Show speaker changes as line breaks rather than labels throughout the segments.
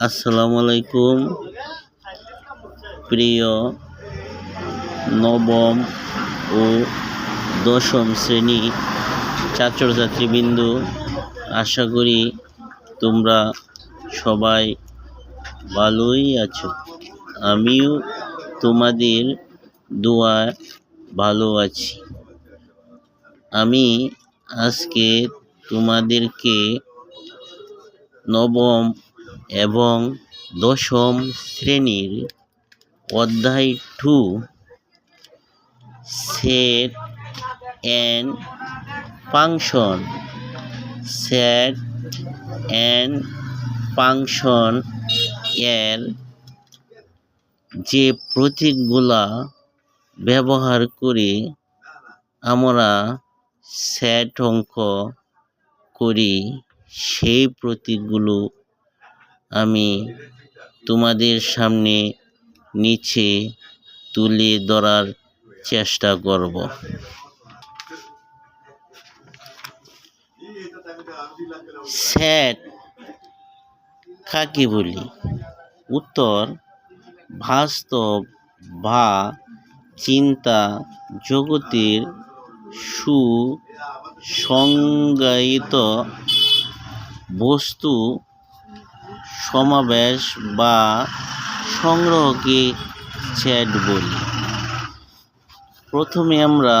আসসালামু আলাইকুম প্রিয় নবম ও দশম শ্রেণি ছাত্রছাত্রীবৃন্দু, আশা করি তোমরা সবাই ভালোই আছো। আমিও তোমাদের দোয়া ভালো আছি। আমি আজকে তোমাদেরকে নবম এবং দশম শ্রেণির অধ্যায় two, set and function. Set and function এর যে প্রতীকগুলা ব্যবহার করে আমরা সেট অঙ্ক করি, সেই প্রতীকগুলো আমি তোমাদের সামনে নিচে তুলে ধরার চেষ্টা করব। স্যাট কাকে বলি? উত্তর, বাস্তব বা চিন্তা জগতের সুসংজ্ঞায়িত বস্তু সমাবেশ বা সংগ্রহকে সেট বলি। প্রথমে আমরা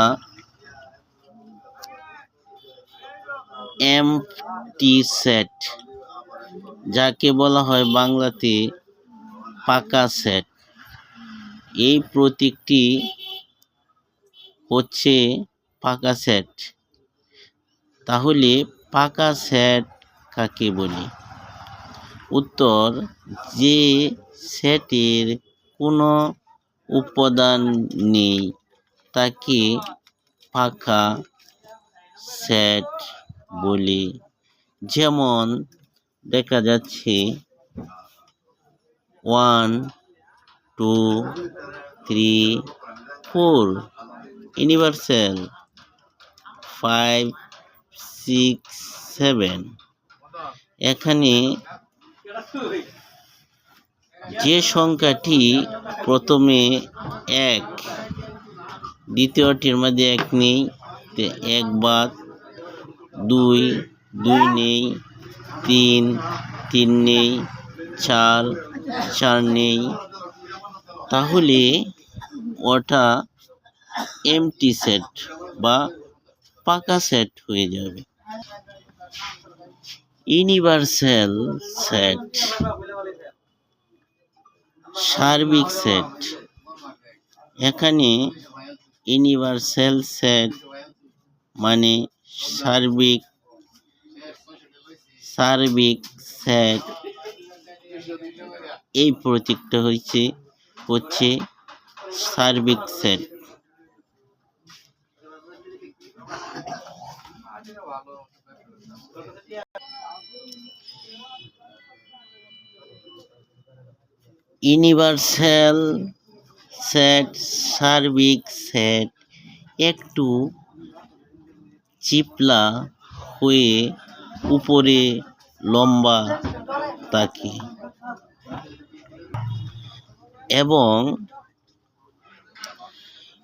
এমটি সেট যাকে বলা হয় বাংলাতে পাকা সেট এই প্রতীকটি হচ্ছে পাকা সেট তাহলে পাকা সেট কাকে বলি? উত্তর যে সেটির কোনো উপাদান নেই, তাকে ফাঁকা সেট বলি। যেমন দেখা যাচ্ছে, one, two, three, four, universal, five, six, seven. এখানে যে সংখ্যাটি প্রথমে এক, দ্বিতীয়টির মধ্যে এক নেই এক বাদ, দুই দুই নেই, তিন তিন নেই, চার চার নেই। তাহলে ওটা এমটি সেট বা পাকা সেট হয়ে যাবে। ইউনিভার্সাল সেট, সার্বিক সেট। এখানে ইউনিভার্সাল সেট মানে সার্বিক সার্বিক সেট। এই প্রতীকটা হচ্ছে হচ্ছে সার্বিক সেট। ইউনিভার্সাল সেট, সার্বিক সেট, একটু চিপলা হয়ে উপরে লম্বা থাকে এবং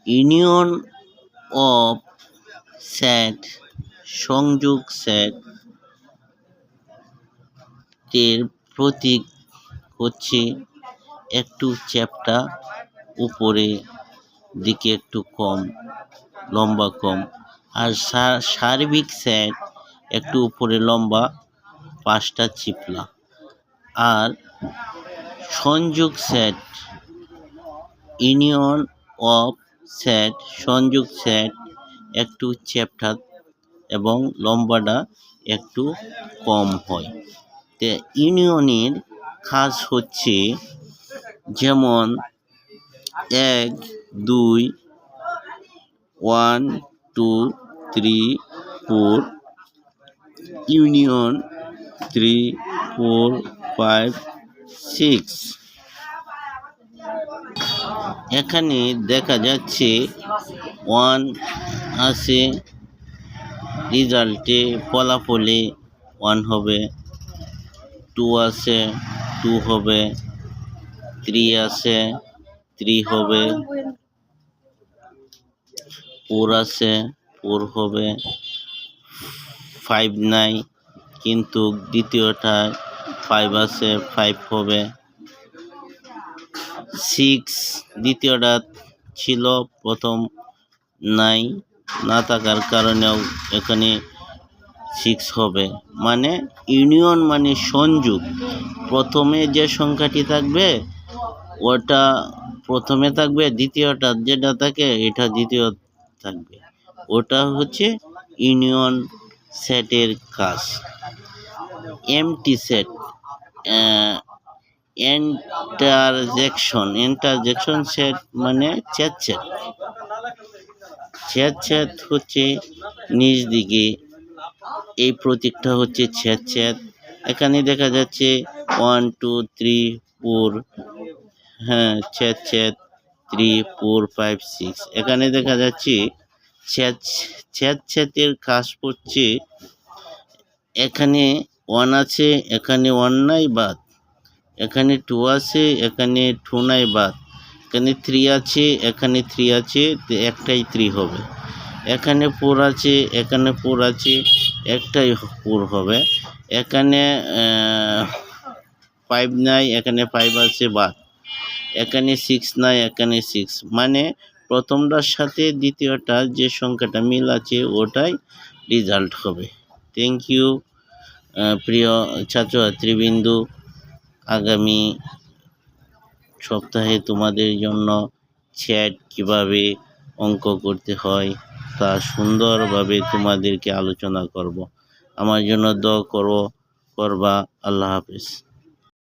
ইউনিয়ন অফ সেট, সংযোগ সেট এর প্রতীক হচ্ছে একটু চ্যাপটা উপরে, দিকে একটু কম, লম্বা কম। আর সার্বিক সেট একটু উপরে লম্বা, পাঁচটা চিপলা। আর সংযোগ সেট ইউনিয়ন অফ সেট সংযোগ স্যাট একটু চ্যাপ্টা এবং লম্বাটা একটু কম হয়। তে ইউনিয়নের কাজ হচ্ছে যেমন এক, দুই, one, two, three, four, union, three, four, five, six. এখানে দেখা যাচ্ছে ওয়ান আছে, রেজাল্টে ফলাফলে ওয়ান হবে, টু আছে, টু হবে থ্রি আছে থ্রি হবে। ফোর আছে, ফোর হবে। ফাইভ নাই, কিন্তু দ্বিতীয়টায় ফাইভ আছে, ফাইভ হবে। সিক্স, দ্বিতীয়টা ছিল, প্রথম নাই, না থাকার কারণেও এখানে সিক্স হবে। মানে ইউনিয়ন মানে সংযোগ। প্রথমে যে সংখ্যাটি থাকবে ওটা প্রথমে থাকবে, দ্বিতীয়টা যেটা থাকে এটা দ্বিতীয় থাকবে। ওটা হচ্ছে ইউনিয়ন সেটের কাজ। Empty set intersection intersection set মানে ছেদ সেট ছেদ ছেদ হচ্ছে নিচ দিকে, এই প্রতীকটা হচ্ছে ছেদ ছেদ। এখানে দেখা যাচ্ছে ওয়ান টু থ্রি ফোর ছেদ ছেদ থ্রি ফোর ফাইভ সিক্স এখানে দেখা যাচ্ছে ছেদ ছেদ ছেদের কাজ করছে। এখানে ওয়ান আছে, এখানে ওয়ান নাই বাদ। এখানে টু আছে, এখানে টু নাই বাদ। এখানে থ্রি আছে, এখানে থ্রি আছে একটাই থ্রি হবে। এখানে ফোর আছে, এখানে ফোর আছে, একটাই ফোর হবে। এখানে ফাইভ নাই, এখানে ফাইভ আছে, বাদ। এখানে সিক্স নাই এখানে সিক্স মানে প্রথমটার সাথে দ্বিতীয়টা যে সংখ্যাটা মিল আছে, ওটাই রেজাল্ট হবে। থ্যাংক ইউ প্রিয় ছাত্রছাত্রীবৃন্দু। আগামী সপ্তাহে তোমাদের জন্য চ্যাট কীভাবে অঙ্ক করতে হয়, তা সুন্দরভাবে তোমাদেরকে আলোচনা করব। আমার জন্য দ করো, করবা। আল্লাহ হাফেজ।